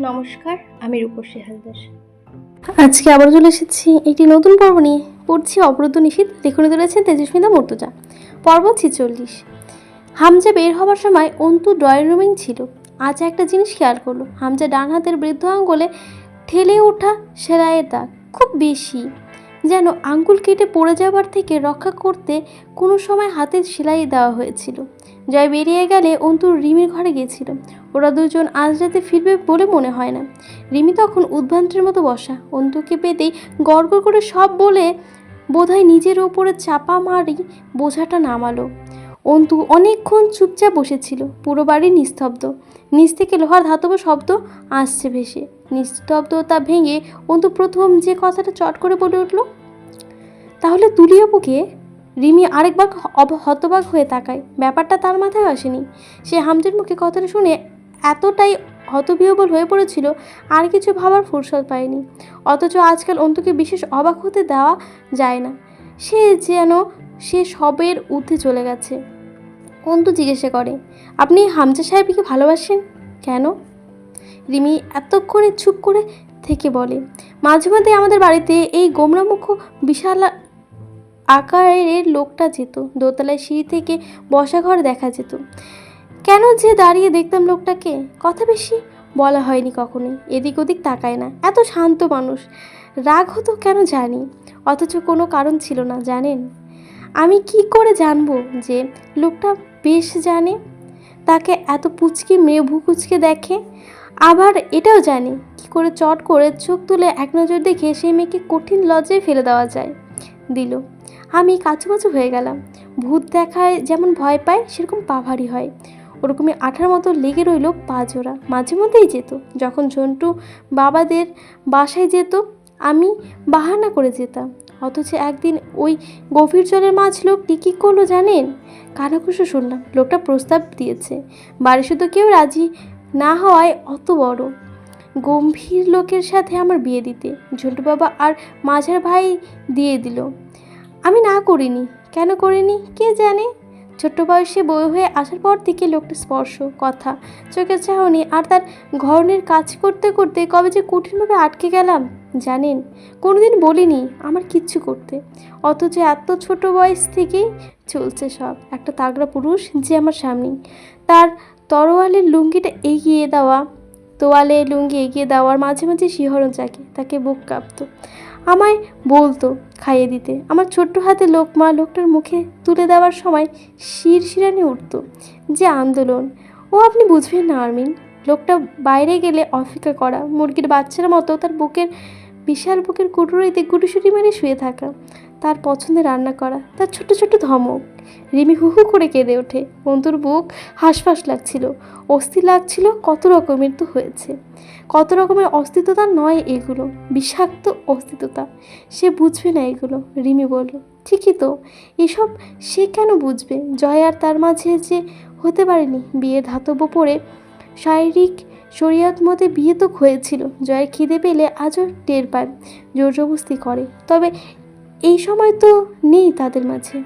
নমস্কার, আমি রূপসী হালদার। আজকে আবার চলে এসেছি একটি নতুন পর্ব নিয়ে। পড়ছি অবরুদ্ধ নিষিদ্ধ লেখনীতে রয়েছে তেজস্মিতা মর্তুজা। পর্ব ছিচল্লিশ। হামজা বের হবার সময় অন্তু ড্রয়িং রুমেই ছিল। আজ একটা জিনিস খেয়াল করল। হামজা ডান হাতের বৃদ্ধ আঙ্গুলে ঠেলে ওঠা সেলাইয়ের দাগ, খুব বেশি। যেন আঙ্গুল কেটে পড়ে যাবার থেকে রক্ষা করতে কোনো সময় হাতের সেলাই দেওয়া হয়েছিল। জয় বেরিয়ে গেলে অন্তুর রিমির ঘরে গিয়েছিল ওরা দুজন আজ রাতে ফিরবে বলে মনে হয় না। রিমি তখন উদ্ভ্রান্তের মতো বসা। অন্তুকে পেতেই গড় করে সব বলে বোধহয় নিজের ওপরে চাপা মারি বোঝাটা নামালো। অন্তু অনেকক্ষণ চুপচাপ বসেছিল। পুরো বাড়ি নিস্তব্ধ। নিচ থেকে লোহার ধাতব শব্দ আসছে ভেসে। নিস্তব্ধতা ভেঙে অন্তু প্রথম যে কথাটা চট করে বলে উঠল, তাহলে তুলিয়াপুকে রিমি আরেকবার হতবাক হয়ে তাকায়। ব্যাপারটা তার মাথায় আসেনি। সে হামজের মুখে কথাটা শুনে এতটাই হতবিহবল হয়ে পড়েছিল, আর কিছু ভাবার ফুরসত পায়নি। অথচ আজকাল অন্তুকে বিশেষ অবাক হতে দেওয়া যায় না। সে যেন, সে সবের ঊর্ধ্বে চলে গেছে। অন্তু জিজ্ঞাসা করে, আপনি হামজা সাহেবকে ভালোবাসেন? কেন? রিমি এতক্ষণে চুপ করে থেকে বলে, মাঝে মধ্যে আমাদের বাড়িতে এই গোমরামুখ বিশাল আকারের লোকটা যেত। দোতলায় সিঁড়ি থেকে বসা ঘর দেখা যেত। কেন যে দাঁড়িয়ে দেখতাম লোকটাকে? কথা বেশি বলা হয়নি কখনোই। এদিক ওদিক তাকায় না। এত শান্ত মানুষ। রাগ হতো কেন জানি। অথচ কোনো কারণ ছিল না, জানেন? আমি কি করে জানব যে লোকটা বেশ জানে? তাকে এত পুচকে মেয়ে ভুকুচকে দেখে? আবার এটাও জানে। কি করে চট করে চোখ তুলে এক নজর দেখে সেই মেয়েকে কঠিন লজ্জায় ফেলে দেওয়া যায়। দিল, আমি কাছুমাছু হয়ে গেলাম। ভূত দেখায় যেমন ভয় পায়, সেরকম পাভারি হয়। ওরকমই আঠার মতো লেগে রইল পা জোড়া মাঝে মধ্যেই যেত। যখন ঝন্টু বাবাদের বাসায় যেত, আমি বাহানা করে যেতাম। অথচ একদিন ওই গভীর জলের মাছ লোকটি কী করল জানেন? কানাকুশো শুনলাম, লোকটা প্রস্তাব দিয়েছে, বাড়ি শুধু কেউ রাজি না হওয়ায় অত বড়। গম্ভীর লোকের সাথে আমার বিয়ে দিতে, ঝন্টু বাবা আর মাঝার ভাই দিয়ে দিল। আমি না করিনি। কেন করিনি? কে জানে? ছোট্ট বয়সে বই হয়ে আসার পর থেকে লোকটা স্পর্শ, কথা, চোখের চাহনি আর তার ঘরনের কাজ করতে করতে কবে যে কঠিনভাবে আটকে গেলাম, জানেন? কোনোদিন বলিনি আমার কিচ্ছু করতে। অথচ এত ছোট বয়স থেকেই চলছে সব। একটা তাগড়া পুরুষ যে আমার সামনে তার তরোয়ালের লুঙ্গিটা এগিয়ে দেওয়া, তোয়ালে লুঙ্গি এগিয়ে দেওয়ার মাঝে মাঝে শিহরণ জাগে, তাকে বুক কাঁপতো। আমায় বলতো খাইয়ে দিতে। আমার ছোট্ট হাতে লোক মা লোকটার মুখে তুলে দেওয়ার সময় শির শিরানি উঠতো যে আন্দোলন। ও আপনি বুঝবেন না, আর্মিন। লোকটা বাইরে গেলে অপেক্ষা করা, মুরগির বাচ্চার মতো তার বুকের, বিশাল বুকের কুটুরিতে গুটুসুটি মেরে শুয়ে থাকা। তার পছন্দে রান্না করা তার ছোট ছোট ধমক। রিমি হু হু করে কেঁদে ওঠে। বন্ধুর বুক হাঁসফাঁস লাগছিল। অস্থি লাগছিল কত রকমের তো হয়েছে। কত রকমের অস্তিত্বতা নয় এগুলো। বিষাক্ত অস্তিত্বতা। সে বুঝবে না এগুলো, রিমি বলল। ঠিকই তো। এসব সে কেন বুঝবে? জয় আর তার মাঝে যে হতে পারেনি। বিয়ের ধাতব্য পড়ে শারীরিক শরীয়ত মতে বিয়ে তো হয়েছিল। জয়ের খিদে পেলে আজও টের পায়। জোর জবস্তি করে। তবে এই সময় তো নেই তাদের মাঝে।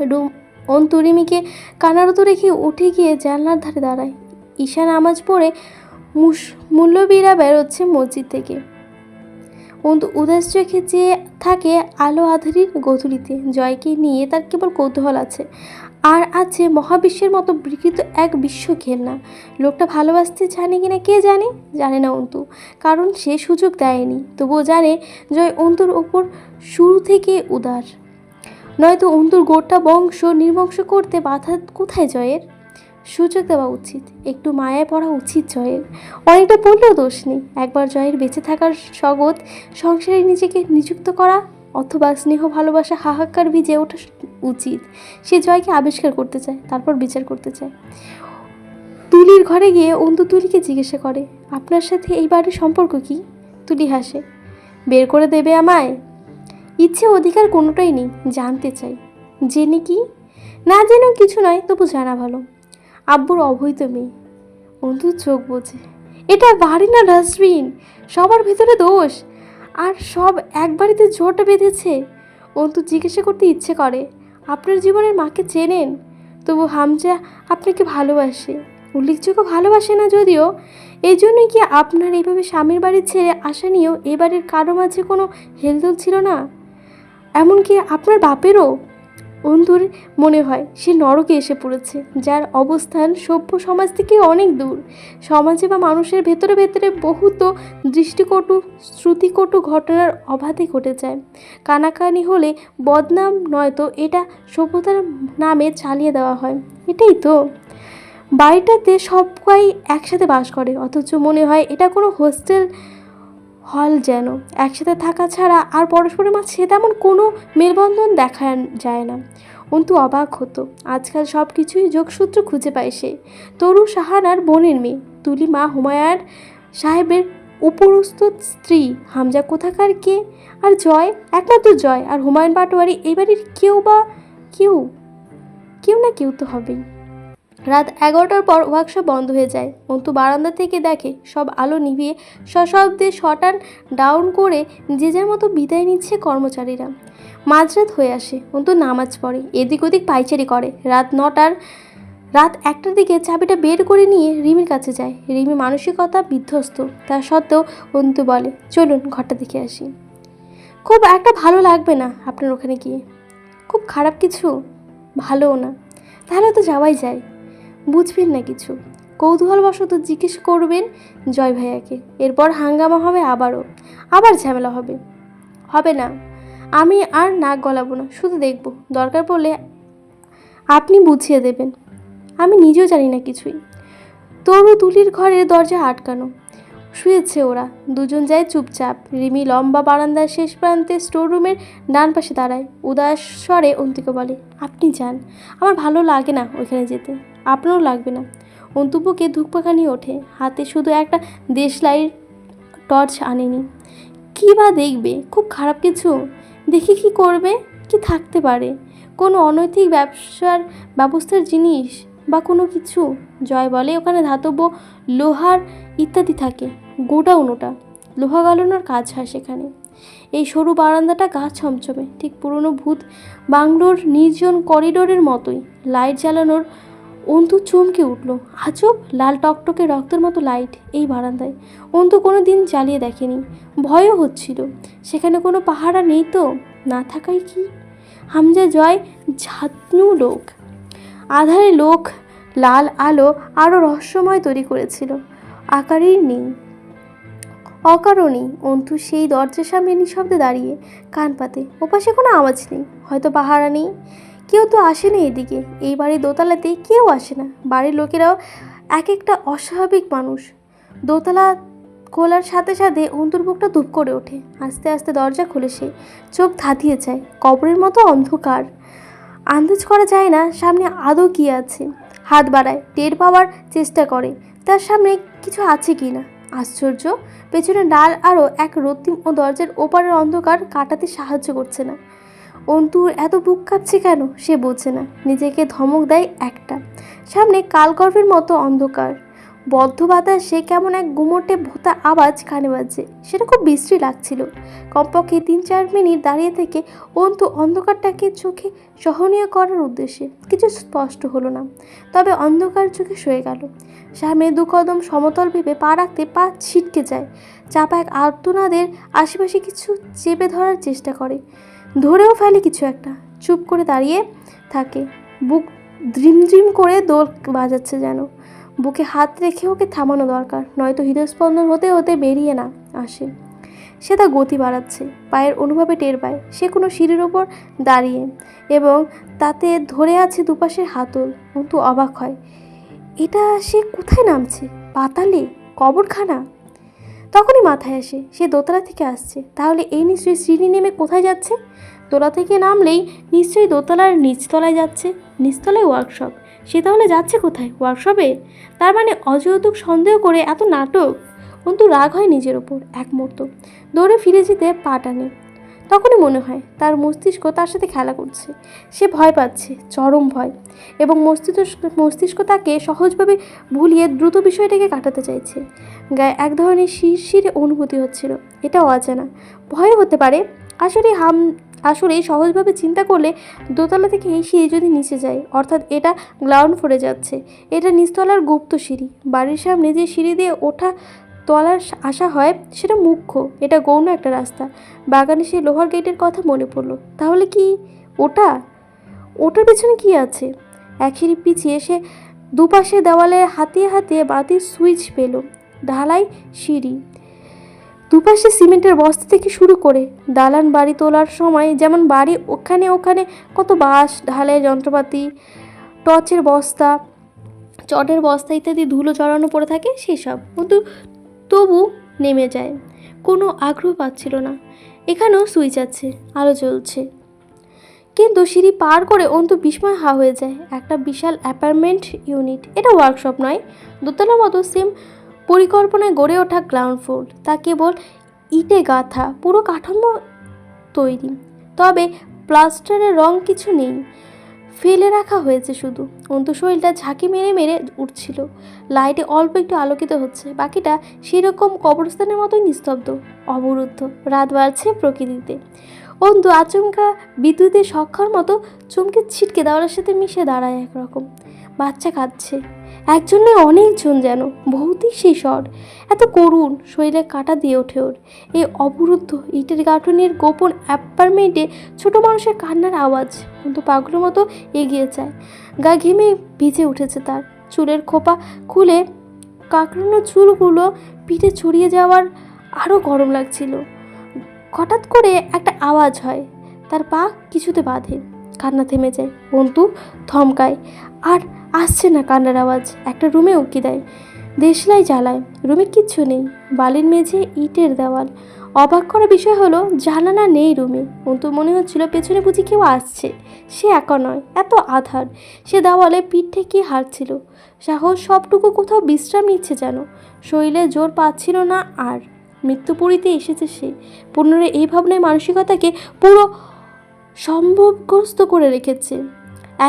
রুম, অন্তরিমিকে কানারত রেখে উঠে গিয়ে জানলার ধারে দাঁড়ায়। ঈশা নামাজ পড়ে মুস মূল্যবীরা বেরোচ্ছে মসজিদ থেকে। অন্তু উদাস চোখে চেয়ে থাকে আলো আধারির গধূলিতে। জয়কে নিয়ে তার কেবল কৌতূহল আছে। আর আছে মহাবিশ্বের মতো বিকৃত এক বিশ্ব ঘেন্না। লোকটা ভালোবাসতে জানে কিনা কে জানে? জানে না অন্তু। কারণ সে সুযোগ দেয়নি। তবুও জানে জয় অন্তুর ওপর শুরু থেকে উদার। নয়তো অন্তুর গোটা বংশ নির্বংশ করতে বাধা কোথায় জয়ের? সুযোগ দেওয়া উচিত, একটু মায়ায় পড়া উচিত জয়ের। অনেকটা পড়লেও দোষ নেই, একবার জয়ের বেঁচে থাকার স্বগত সংসারে নিজেকে নিযুক্ত করা অথবা স্নেহ ভালোবাসা হাহাকার ভিজে ওঠা উচিত। সে জয়কে আবিষ্কার করতে চায়, তারপর বিচার করতে চায়। তুলির ঘরে গিয়ে অন্তু তুলিকে জিজ্ঞাসা করে, আপনার সাথে এই বাড়ির সম্পর্ক কি? তুলি হাসে, বের করে দেবে আমায়? ইচ্ছে অধিকার কোনোটাই নেই, জানতে চাই। জেনে কি? না জেনেও কিছু নয় তবু জানা ভালো। আব্বুর অবৈধ মেয়ে। অন্তু চোখ বোঝে। এটা বাড়ি না ডাস্টবিন? সবার ভেতরে দোষ। আর সব এক বাড়িতে জোট বেঁধেছে। অন্তু জিজ্ঞাসা করতে ইচ্ছে করে, আপনার জীবনের মাকে চেনেন? তবু হামজা আপনাকে ভালোবাসে। উল্লেখযোগ্য ভালোবাসে না যদিও এই জন্যই কি আপনার এইভাবে স্বামীর বাড়ি ছেড়ে আসা নিয়েও এ বাড়ির কারও মাঝে কোনো হেলদোল ছিল না? এমনকি আপনার বাপেরও? অন্ধুর মনে হয় সে নরকে এসে পড়েছে, যার অবস্থান সভ্য সমাজ থেকে অনেক দূর। সমাজে বা মানুষের ভেতরে ভেতরে বহুত দৃষ্টিকটু, শ্রুতিকটু ঘটনার অবাধে ঘটে যায়। কানাকানি হলে বদনাম নয়তো এটা সভ্যতার নামে চালিয়ে দেওয়া হয়। এটাই তো। বাড়িটাতে সবাই একসাথে বাস করে, অথচ মনে হয় এটা কোনো হোস্টেল হল যেন। একসাথে থাকা ছাড়া আর পরস্পরের মাঝে তেমন কোনো মেলবন্ধন দেখা যায় না। অন্তু অবাক হতো। আজকাল সব কিছুই যোগসূত্র খুঁজে পায় সে। তরু সাহানার বোনের মেয়ে। তুলি মা হুমায়ার সাহেবের উপরস্থ স্ত্রী। হামজা কোথাকার কে? আর জয়? একমাত্র জয়। আর হুমায়ুন পাটোয়ারি এই বাড়ির কেউ বা কেউ? কেউ না কেউ তো হবেই। রাত এগারোটার পর ওয়ার্কশপ বন্ধ হয়ে যায়। অন্তু বারান্দা থেকে দেখে সব আলো নিভিয়ে সশব্দে শটান ডাউন করে যে যার মতো বিদায় নিচ্ছে কর্মচারীরা। মাঝরাত হয়ে আসে। অন্তু নামাজ পড়ে, এদিক ওদিক পাইচারি করে। রাত নটার, রাত একটার দিকে চাবিটা বের করে নিয়ে রিমির কাছে যায়। রিমি মানসিকতা বিধ্বস্ত। তা সত্ত্বেও অন্তু বলে, চলুন ঘরটা দেখে আসি। খুব একটা ভালো লাগবে না আপনার ওখানে গিয়ে। খুব খারাপ কিছু? ভালোও না। তাহলে তো যাওয়াই যায়। বুঝবেন না কিছু। কৌতূহলবশত জিজ্ঞেস করবেন জয় ভাইয়াকে। এরপর হাঙ্গামা হবে আবারও। আবার ঝামেলা হবে। হবে না। আমি আর নাক গলাবো না, শুধু দেখব। দরকার পড়লে আপনি বুঝিয়ে দেবেন। আমি নিজেও জানি না কিছুই। তরু তুলির ঘরের দরজা আটকানো। শুয়েছে ওরা। দুজন যায় চুপচাপ। রিমি লম্বা বারান্দার শেষ প্রান্তে স্টোররুমের ডান পাশে দাঁড়ায়। উদাস স্বরে অন্তিকে বলে আপনি যান। আমার ভালো লাগে না ওইখানে যেতে। আপনারও লাগবে না। অন্তুপুকে ধূপপাখানি ওঠে। হাতে শুধু একটা দেশলাই টর্চ আনেনি। কী বা দেখবে? খুব খারাপ কিছু? দেখি কি করবে? কি থাকতে পারে? কোনো অনৈতিক ব্যবসার ব্যবস্থার জিনিস বা কোনো কিছু? জয় বলে ওখানে ধাতব্য লোহার ইত্যাদি থাকে। গোডাউন ওটা। লোহা গালানোর কাজ হয় সেখানে। এই সরু বারান্দাটা গা ছমছমে। ঠিক পুরনো ভূত বাংলোর নির্জন করিডোরের মতোই। লাইট জ্বালানোর অন্তু চমকে উঠল। আজব লাল টকটকে রক্তের মতো লাইট এই বারান্দায়। অন্তু কোনো দিন জ্বালিয়ে দেখেনি। ভয়ও হচ্ছিল। সেখানে কোনো পাহারা নেই তো? না থাকাই কি? হামজা জয় ঝাতনু লোক। আধারে লোক, লাল আলো আরও রহস্যময় তৈরি করেছিল। আকারেই নেই। অকারণেই অন্তু সেই দরজার সামনে নিঃশব্দে দাঁড়িয়ে কান পাতে। ওপাশে কোনো আওয়াজ নেই। হয়তো পাহারা নেই। কেউ তো আসে না এদিকে। এই বাড়ির দোতলাতে কেউ আসে না। বাড়ির লোকেরাও এক একটা অস্বাভাবিক মানুষ। দোতলা খোলার সাথে সাথে অন্তুর বুকটা ধূপ করে ওঠে। আস্তে আস্তে দরজা খুলে সে চোখ ধাঁধিয়ে যায় কবরের মতো অন্ধকার। আন্দাজ করা যায় না সামনে আদৌ কী আছে। হাত বাড়ায়, টের পাওয়ার চেষ্টা করে। তার সামনে কিছু আছে কি না? আশ্চর্য! পেছনে ডাল আরও এক রক্তিম ও দরজার ওপারের অন্ধকার কাটাতে সাহায্য করছে না। অন্তুর এত বুক কাঁপছে কেন সে বোঝে না। নিজেকে ধমক দেয় একটা। সামনে কালগর্ভের মতো অন্ধকার। বদ্ধ বাতাসে কেমন এক গুমোটে ভোতা আওয়াজ কানে বাজছে সেটা খুব বিশ্রী লাগছিল। কমপক্ষে তিন চার মিনিট দাঁড়িয়ে থেকে অন্তু অন্ধকারটাকে চোখে সহনীয় করার উদ্দেশ্যে কিছু স্পষ্ট হলো না। তবে অন্ধকার চোখে সয়ে গেল। সামনে দু কদম সমতল ভেবে পা রাখতে পা ছিটকে যায়। চাপা এক আর্তনাদের আশেপাশে কিছু চেপে ধরার চেষ্টা করে। ধরেও ফেলে কিছু একটা। চুপ করে দাঁড়িয়ে থাকে। বুক দ্রিমদ্রিম করে দোল বাজাচ্ছে যেন। বুকে হাত রেখে ওকে থামানো দরকার, নয়তো হৃদয়স্পন্দন হতে হতে বেরিয়ে না আসে। সে তার গতি বাড়াচ্ছে, পায়ের অনুভবে টের পায়। সে কোনো সিঁড়ির ওপর দাঁড়িয়ে এবং তাতে ধরে আছে দুপাশের হাতল। অন্তু অবাক হয়, এটা সে কোথায় নামছে? পাতালে? কবরখানা? তখনই মাথায় আসে, সে দোতলা থেকে আসছে। তাহলে এই নিশ্চয়ই সিঁড়ি নেমে কোথায় যাচ্ছে? তোলা থেকে নামলেই নিশ্চয়ই দোতলার নিচতলায় যাচ্ছে। নিচতলায় ওয়ার্কশপ সে তাহলে যাচ্ছে কোথায়? ওয়ার্কশপে তার মানে অযৌতুক সন্দেহ করে এত নাটক? কিন্তু রাগ হয় নিজের ওপর এক মুহূর্ত দৌড়ে ফিরে যেতে পা টানে তখনই মনে হয় তার মস্তিষ্ক তার সাথে খেলা করছে। সে ভয় পাচ্ছে, চরম ভয়। এবং মস্তিষ্ক মস্তিষ্ক তাকে সহজভাবে ভুলিয়ে দ্রুত বিষয়টাকে কাটাতে চাইছে। গায়ে এক ধরনের শিরশিরে অনুভূতি হচ্ছিল। এটা অজানা। ভয় হতে পারে। আসলে হাম, আসলে সহজভাবে চিন্তা করলে দোতলা থেকে সিঁড়ি যদি নিচে যায়, অর্থাৎ এটা গ্রাউন্ড ফ্লোরে যাচ্ছে, এটা নিচতলার গুপ্ত সিঁড়ি। বাড়ির সামনে যে সিঁড়ি দিয়ে ওঠা তলার আসা হয় সেটা মুখ্য, এটা গৌণ একটা রাস্তা। বাগানে সেই লোহার গেটের কথা মনে পড়ল। তাহলে কি ওটা? ওটার পেছনে কি আছে? এক সিঁড়ি পিছিয়ে সে দুপাশে দেওয়ালে হাতিয়ে হাতিয়ে বাতির সুইচ পেল। ঢালাই সিঁড়ি। দুপাশে সিমেন্টের বস্তা থেকে শুরু করে দালান বাড়ি তোলার সময় যেমন বাড়ি ওখানে ওখানে কত বাঁশ, ঢালাই যন্ত্রপাতি, টর্চের বস্তা, চটের বস্তা ইত্যাদি ধুলো জড়ানো পড়ে থাকে সেসব। কিন্তু তবু নেমে যায়। কোনো আগ্রহ পাচ্ছিল না। এখানেও সুইচ আছে, আলো জ্বলছে। কিন্তু সিঁড়ি পার করে অন্তু বিস্ময় হা হয়ে যায়। একটা বিশাল অ্যাপার্টমেন্ট ইউনিট। এটা ওয়ার্কশপ নয়। দোতলার মতো সেম পরিকল্পনায় গড়ে ওঠা গ্রাউন্ড ফ্লোর। তা কেবল ইটে গাঁথা, পুরো কাঠামো তৈরি। তবে প্লাস্টারের রং কিছু নেই। ফেলে রাখা হয়েছে শুধু। অন্তু শরীরটা ঝাঁকি মেরে মেরে উঠছিল। লাইটে অল্প একটু আলোকিত হচ্ছে। বাকিটা সেরকম কবরস্থানের মতোই নিস্তব্ধ, অবরুদ্ধ। রাত বাড়ছে প্রকৃতিতে। অন্তু আচমকা বিদ্যুতের সক্ষার মতো চমকে ছিটকে দেওয়ার সাথে মিশে দাঁড়ায় একরকম। বাচ্চা কাঁদছে। একজন নয় অনেকজন যেন ভৌতিক সেই স্বর এত করুণ শরীরে কাটা দিয়ে ওঠে ওর। এই অবরুদ্ধ ইটের গাঁঠনের গোপন অ্যাপার্টমেন্টে ছোট মানুষের কান্নার আওয়াজ কিন্তু পাগলের মতো এগিয়ে যায়। গা ঘেমে ভিজে উঠেছে তার। চুলের খোপা খুলে কাঁকড়ানো চুলগুলো পিঠে ছড়িয়ে যাওয়ার আরও গরম লাগছিল। হঠাৎ করে একটা আওয়াজ হয়। তার পা কিছুতে বাঁধে। কান্না থেমে যায়। বন্ধু থমকায় আর আসছে না কান্নার আওয়াজ। একটা রুমে উকি দেয়। দেশলাই জ্বালায়। রুমে কিচ্ছু নেই। বালির মেঝে ইটের দেওয়াল। অবাক করা বিষয় হলো, জানালা নেই রুমে। অন্তু মনে হচ্ছিল পেছনে বুঝি কেউ আসছে। সে একা নয়, এত আধার। সে দেওয়ালে পিঠ থেকে হারছিল সাহস সবটুকু কোথাও বিশ্রাম নিচ্ছে যেন। শরীরে জোর পাচ্ছিল না আর। মৃত্যুপুরীতে এসেছে সে। পুনরায় এই ভাবনায় মানসিকতাকে পুরো সম্ভবগ্রস্ত করে রেখেছে।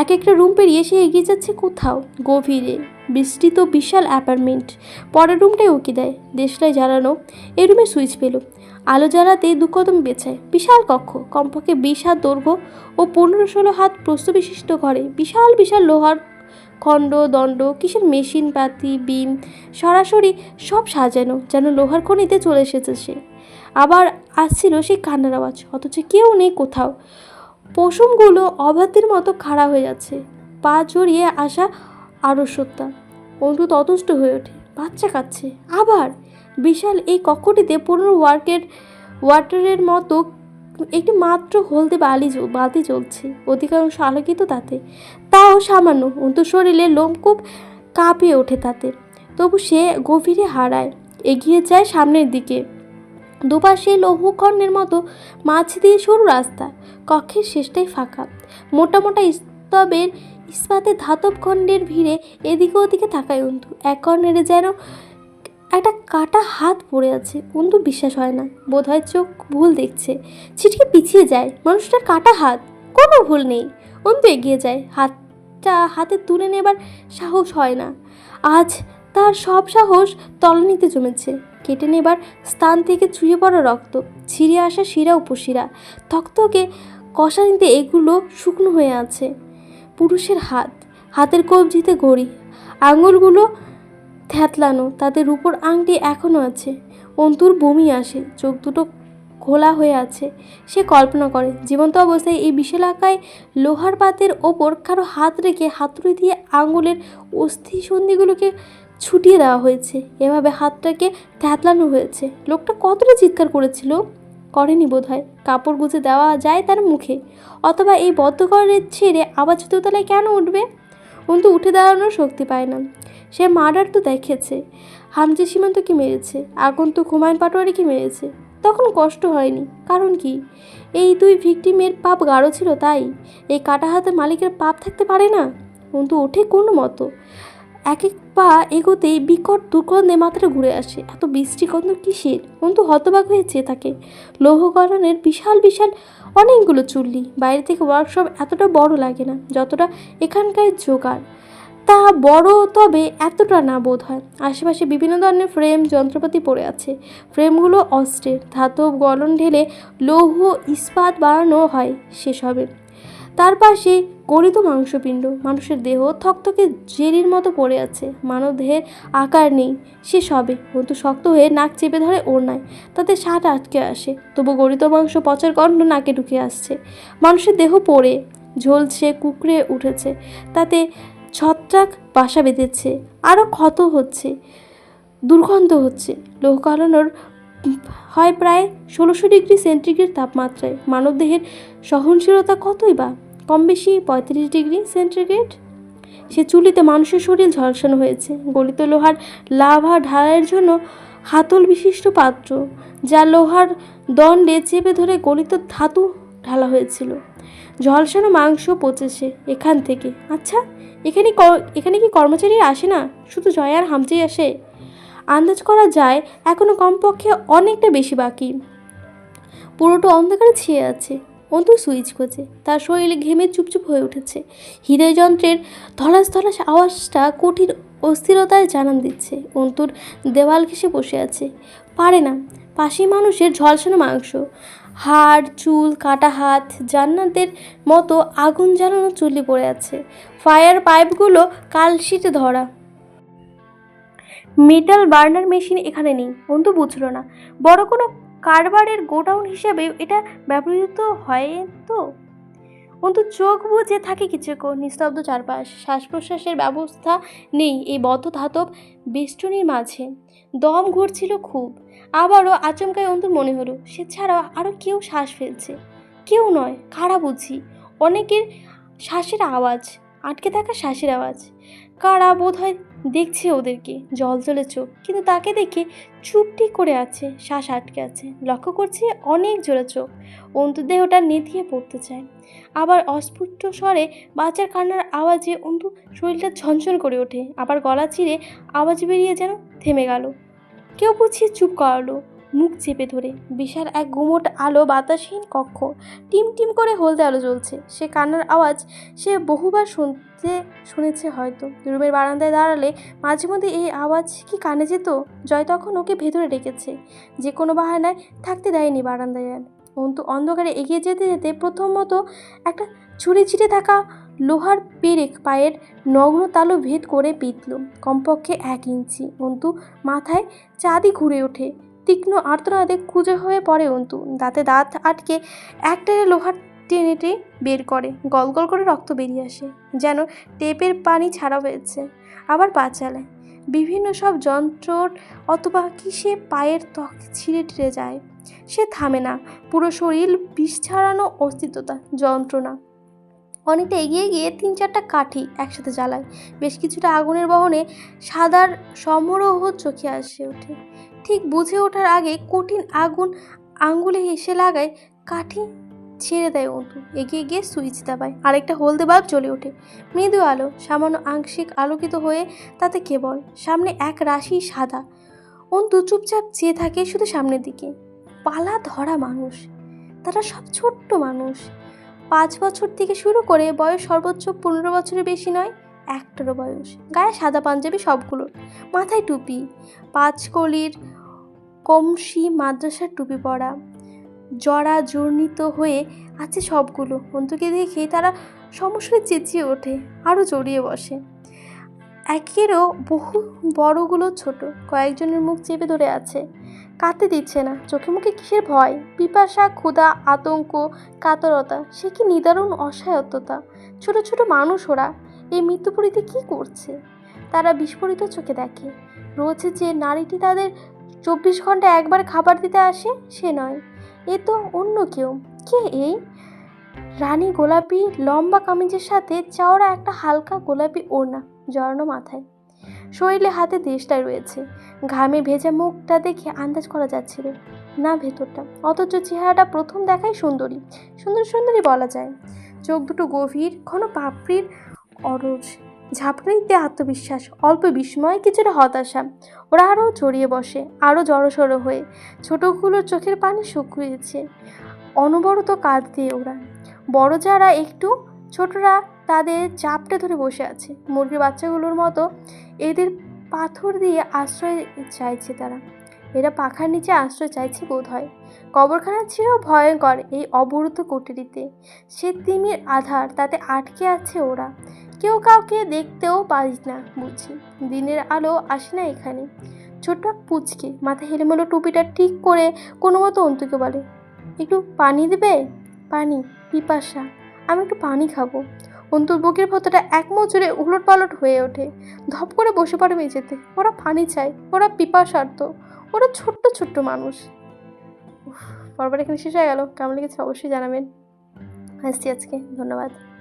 এক একটা রুম পেরিয়ে সে এগিয়ে যাচ্ছে কোথাও। গভীরে। বিস্তৃত বিশাল অ্যাপার্টমেন্ট। পরের রুমটাই উকি দেয়। দেশলাই জ্বালানো। এই রুমে সুইচ পেল। আলো জ্বালাতে দু কদম বেছায় বিশাল কক্ষ। কমপক্ষে বিশ হাত দৈর্ঘ্য ও পনেরো ষোলো হাত প্রস্থ বিশিষ্ট ঘরে। বিশাল বিশাল লোহার খণ্ড, দণ্ড, কিসের মেশিন পাতি বিম, সরাসরি সব সাজানো, যেন লোহার খনিতে চলে এসেছে সে। আবার আসছিল সেই কান্নার আওয়াজ। অথচ কেউ নেই কোথাও। পশুমগুলো অবাধ্যের মতো খাড়া হয়ে যাচ্ছে। পা জড়িয়ে আসা আড়স্যতা অন্তু ততষ্ট হয়ে ওঠে, বাচ্চা কাচ্ছে আবার বিশাল এই কক্ষটিতে পনেরো ওয়ার্কের, ওয়াটারের মতো একটি মাত্র হলদে বালি বাতি জ্বলছে। অধিকাংশ আলোকিত তাতে। তাও সামান্য অন্তু শরীরে লোমকূপ কাঁপিয়ে ওঠে তাতে। তবু সে গভীরে হারায়, এগিয়ে যায় সামনের দিকে। দুপাশে লৌহখণ্ডের মতো মাছ দিয়ে সরু রাস্তা, কক্ষের শেষটাই ফাঁকা। মোটা মোটা স্তবের ইস্পাতের ধাতব খণ্ডের ভিড়ে এদিকে ওদিকে তাকায় অন্তু। এক কর্নারে যেন একটা কাটা হাত পড়ে আছে। অন্তু বিশ্বাস হয় না। বোধহয় চোখ ভুল দেখছে। ছিটকে পিছিয়ে যায়। মানুষটার কাটা হাত। কোনো ভুল নেই। অন্তু এগিয়ে যায়। হাতটা হাতে তুলে নেবার সাহস হয় না। আজ তার সব সাহস তলানিতে জমেছে। কেটে নেবার স্থান থেকে ছুঁয়ে পড়া রক্ত, ছিঁড়ে আসা শিরা উপশিরা, থকথকে কষানিতে এগুলো শুকনো হয়ে আছে। পুরুষের হাত, হাতের কবজিতে ঘড়ি, আঙুলগুলো থ্যাতলানো তাদের উপর আংটি এখনও আছে। অন্তুর বমি আসে, চোখ দুটো খোলা হয়ে আছে। সে কল্পনা করে, জীবন্ত অবস্থায় এই বিশালাকায় লোহার পাতের ওপর কারও হাত রেখে হাতুড়ি দিয়ে আঙুলের অস্থি সন্ধিগুলোকে ছুটিয়ে দেওয়া হয়েছে। এভাবে হাতটাকে থ্যাতলানো হয়েছে। লোকটা কতটা চিৎকার করেছিল করেনি বোধহয়। কাপড় গুঁজে দেওয়া যায় তার মুখে। অথবা এই বদ্ধঘরের ছেড়ে আবার দোতলায় কেন উঠবে? অন্তু উঠে দাঁড়ানোর শক্তি পায় না। সে মার্ডার তো দেখেছে। হামজে সীমান্তকে মেরেছে। আগন্তুক হুমায়ুন পাটোয়ারিকে মেরেছে। তখন কষ্ট হয়নি। কারণ কি? এই দুই ভিকটিমের পাপ গাঢ় ছিল তাই। এই কাটা হাতের মালিকের পাপ থাকতে পারে না? কিন্তু ওঠে কোনো মতো? এক এক পা এগোতেই বিকট দুর্গন্ধে মাত্রা ঘুরে আসে। এত বৃষ্টি গন্ধ কিসের? অন্তু হতবাক হয়ে চেয়ে থাকে লৌহকরণের বিশাল বিশাল অনেকগুলো চুল্লি। বাইরে থেকে ওয়ার্কশপ এতটা বড় লাগে না, যতটা এখানকার জোগাড়। তা বড় তবে এতটা না বোধ হয়। আশেপাশে বিভিন্ন ধরনের ফ্রেম যন্ত্রপাতি পড়ে আছে। ফ্রেমগুলো অস্ত্রের ধাতব গলন ঢেলে লৌহ ইস্পাত বানানো হয় সেসবে তার পাশে গলিত মাংসপিণ্ড। মানুষের দেহ থকথকে জেরির মতো পড়ে আছে। মানব দেহের আকার নেই। সে সবে। কিন্তু শক্ত হয়ে নাক চেপে ধরে ওড়নায়। তাতে সাট আটকে আসে। তবু গলিত মাংস পচার গন্ধ নাকে ঢুকে আসছে। মানুষের দেহ পড়ে। ঝলছে কুকড়ে উঠেছে। তাতে ছত্রাক বাসা বেঁধেছে। আরও ক্ষত হচ্ছে। দুর্গন্ধ হচ্ছে। লোহ কালানোর হয় প্রায় ষোলোশো ডিগ্রি সেন্টিগ্রেড তাপমাত্রায়। মানবদেহের সহনশীলতা কতই বা? কম বেশি পঁয়ত্রিশ ডিগ্রি সেন্টিগ্রেড। সে চুলিতে মানুষের শরীর ঝলসানো হয়েছে। গলিত লোহার লাভা ঢালাইয়ের জন্য হাতল বিশিষ্ট পাত্র, যা লোহার দণ্ডে চেপে ধরে গলিত ধাতু ঢালা হয়েছিল। ঝলসানো মাংস পচেছে এখান থেকে। আচ্ছা এখানে এখানে কি কর্মচারী আসে না? শুধু জয় আর হামচেই আসে? আন্দাজ করা যায় এখনও কমপক্ষে অনেকটা বেশি বাকি। পুরোটা অন্ধকারে ছেয়ে আছে। অন্তু সুইচ করছে। তার শরীরে ঘেমে চুপচুপ হয়ে উঠেছে। হৃদয়যন্ত্রের ধলাস ধলাস আওয়াজটা কঠিন অস্থিরতায় জানান দিচ্ছে। অন্তুর দেওয়াল ঘেসে বসে আছে। পারে না। পাশে মানুষের ঝলসানো মাংস। হাড়, চুল, কাটা হাত, জান্নাতের মতো আগুন জ্বালানো চুল্লি পড়ে আছে। ফায়ার পাইপগুলো কালশিটে ধরা। মেটাল বার্নার মেশিন এখানে নেই। অন্তু বুঝলো না। বড় কোনো কারবারের গোডাউন হিসেবে এটা ব্যবহৃত হয় তো? অন্তু চোখ বুঝে থাকে কিছুক্ষণ, নিস্তব্ধ চারপাশ শ্বাস প্রশ্বাসের ব্যবস্থা নেই এই বদ্ধ ধাতব বেষ্টনীর মাঝে। দম ঘুরছিল খুব। আবারও আচমকায় অন্তুর মনে হলো, সে ছাড়া আরও কেউ শ্বাস ফেলছে। কেউ নয়, কারা বুঝি? অনেকের শ্বাসের আওয়াজ, আটকে থাকা শ্বাসের আওয়াজ। কারা বোধ হয় দেখছে ওদেরকে, জল জলে চোখ, কিন্তু তাকে দেখে চুপটি করে আছে, শ্বাস আটকে আছে। লক্ষ্য করছে অনেক জোরে চোখ। অন্তু দেহটা নেতিয়ে পড়তে চায়। আবার অস্ফুট স্বরে বাচ্চার কান্নার আওয়াজে অন্তু শরীরটা ঝনঝন করে ওঠে, আবার গলা চিরে আওয়াজ বেরিয়ে যেন থেমে গেল। কেউ বুঝিয়ে চুপ করালো। মুখ চেপে ধরে। বিশাল এক গুমোট আলো বাতাসহীন কক্ষ। টিম টিম করে হলদে আলো জ্বলছে। সে কান্নার আওয়াজ সে বহুবার শুনতে, শুনেছে হয়তো। রুমের বারান্দায় দাঁড়ালে মাঝে মধ্যে এই আওয়াজ কি কানে যেত? জয় তখন ওকে ভেতরে ডেকেছে। যে কোনো বাহানায় থাকতে দেয়নি বারান্দায় আর। অন্তু অন্ধকারে এগিয়ে যেতে যেতে প্রথমত একটা ছুরি ছিটে থাকা লোহার পেরেক পায়ের নগ্ন তালু ভেদ করে পিতল কমপক্ষে এক ইঞ্চি। অন্তু মাথায় চাঁদি ঘুরে ওঠে। তীক্ষ্ণ আর্তনাদে খুঁজে হয়ে পড়ে অন্তু। দাঁতে দাঁত আটকে একটারে লোহার টেনে টেনে বের করে। গল গল করে রক্ত বেরিয়ে আসে, যেন টেপের পানি ছাড়া হয়েছে। আবার পা চালায়। বিভিন্ন সব যন্ত্রর অথবা কিসে পায়ের ত্বক ছিঁড়ে টিড়ে যায়। সে থামে না। পুরো শরীর বিষ ছাড়ানো অস্তিত্বতা, যন্ত্রণা। অনেকটা এগিয়ে গিয়ে তিন চারটা কাঠি একসাথে জ্বালায়। বেশ কিছুটা আগুনের বহনে সাদার সমারোহ চোখে আসে ওঠে। ঠিক বুঝে ওঠার আগে কঠিন আগুন আঙ্গুলে এসে লাগায়, কাঠি ছেড়ে দেয় অন্তু। এগিয়ে গিয়ে সুইচ দাবায়। আরেকটা হলদে বাল্ব জ্বলে ওঠে। মৃদু আলো, সামান্য আংশিক আলোকিত হয়ে তাতে কেবল, সামনে এক রাশি সাদা। অন্তু চুপচাপ চেয়ে থাকে শুধু সামনের দিকে। পালা ধরা মানুষ। তারা সব ছোট্ট মানুষ। পাঁচ বছর থেকে শুরু করে বয়স সর্বোচ্চ পনেরো বছরের বেশি নয়, একটারও বয়স। গায়ে সাদা পাঞ্জাবি সবগুলোর। মাথায় টুপি। পাঁচ কলির কমসি মাদ্রাসার টুপি পরা। জরা জর্ণিত হয়ে আছে সবগুলো। অন্তুকে দেখে তারা সমস্যায় চেঁচিয়ে ওঠে, আরও জড়িয়ে বসে। একেরও বহু, বড়গুলো ছোট। কয়েকজনের মুখ চেপে ধরে আছে। কাঁদতে দিচ্ছে না। চোখে মুখে কিসের ভয়? পিপাসা, ক্ষুধা, আতঙ্ক, কাতরতা, সে কি নিদারুণ অসহায়তা ছোট ছোট মানুষ ওরা। এই মৃত্যুপুরীতে কি করছে? তারা বিস্ফোরিত চোখে দেখে। রয়েছে যে নারীটি তাদের চব্বিশ ঘণ্টা একবার খাবার দিতে আসে, সে নয়। এ তো অন্য কেউ। কে এই? রানী গোলাপি লম্বা কামিজের সাথে চওড়া একটা হালকা গোলাপি ওড়না জড়ানো মাথায়। শরীরে হাতে দেশটায় রয়েছে। ঘামে ভেজা মুখটা দেখে আন্দাজ করা যাচ্ছিল। না, ভেতরটা। অথচ চেহারাটা প্রথম দেখায় সুন্দরী। সুন্দর সুন্দরী বলা যায়। চোখ দুটো গভীর, ঘন পাপড়ির অরজ। ঝাঁপড়িতে আত্মবিশ্বাস, অল্প বিস্ময়, কিছুটা হতাশা। ওরা আরও জড়িয়ে বসে, আরও জড়সড়ো হয়ে। ছোটোগুলোর চোখের পানি শুকিয়েছে। অনবরত কাঁদ দিয়ে ওরা। বড় যারা একটু, ছোটরা তাদের চাপটে ধরে বসে আছে। মুরগির বাচ্চাগুলোর মতো এদের পাথর দিয়ে আশ্রয় চাইছে তারা। এরা পাখার নিচে আশ্রয় চাইছে বোধ হয় কবরখানার চেয়েও ভয়ঙ্কর এই অবরুদ্ধ কুটিরিতে। সে তিমির আধার তাতে আটকে আছে ওরা। কেউ কাউকে দেখতেও পারিস না বুঝি দিনের আলো আসে না এখানে। ছোট্ট পুচকে মাথায় হেলেমেলো টুপিটা ঠিক করে কোনো মতো অন্তুকে বলে, একটু পানি দেবে? পানি, পিপাসা। আমি একটু পানি খাব। অন্তুর বুকের ভেতরটা এক মোচড়ে উলট পালট হয়ে ওঠে। ধপ করে বসে পড়ে মেঝেতে। ওরা পানি চায়, ওরা পিপাসার্থ, ওরা ছোট্ট ছোট্ট মানুষ। পরবার এখানে শেষ হয়ে গেল। কেমন লেগেছে অবশ্যই জানাবেন। আসছি আজকে। ধন্যবাদ।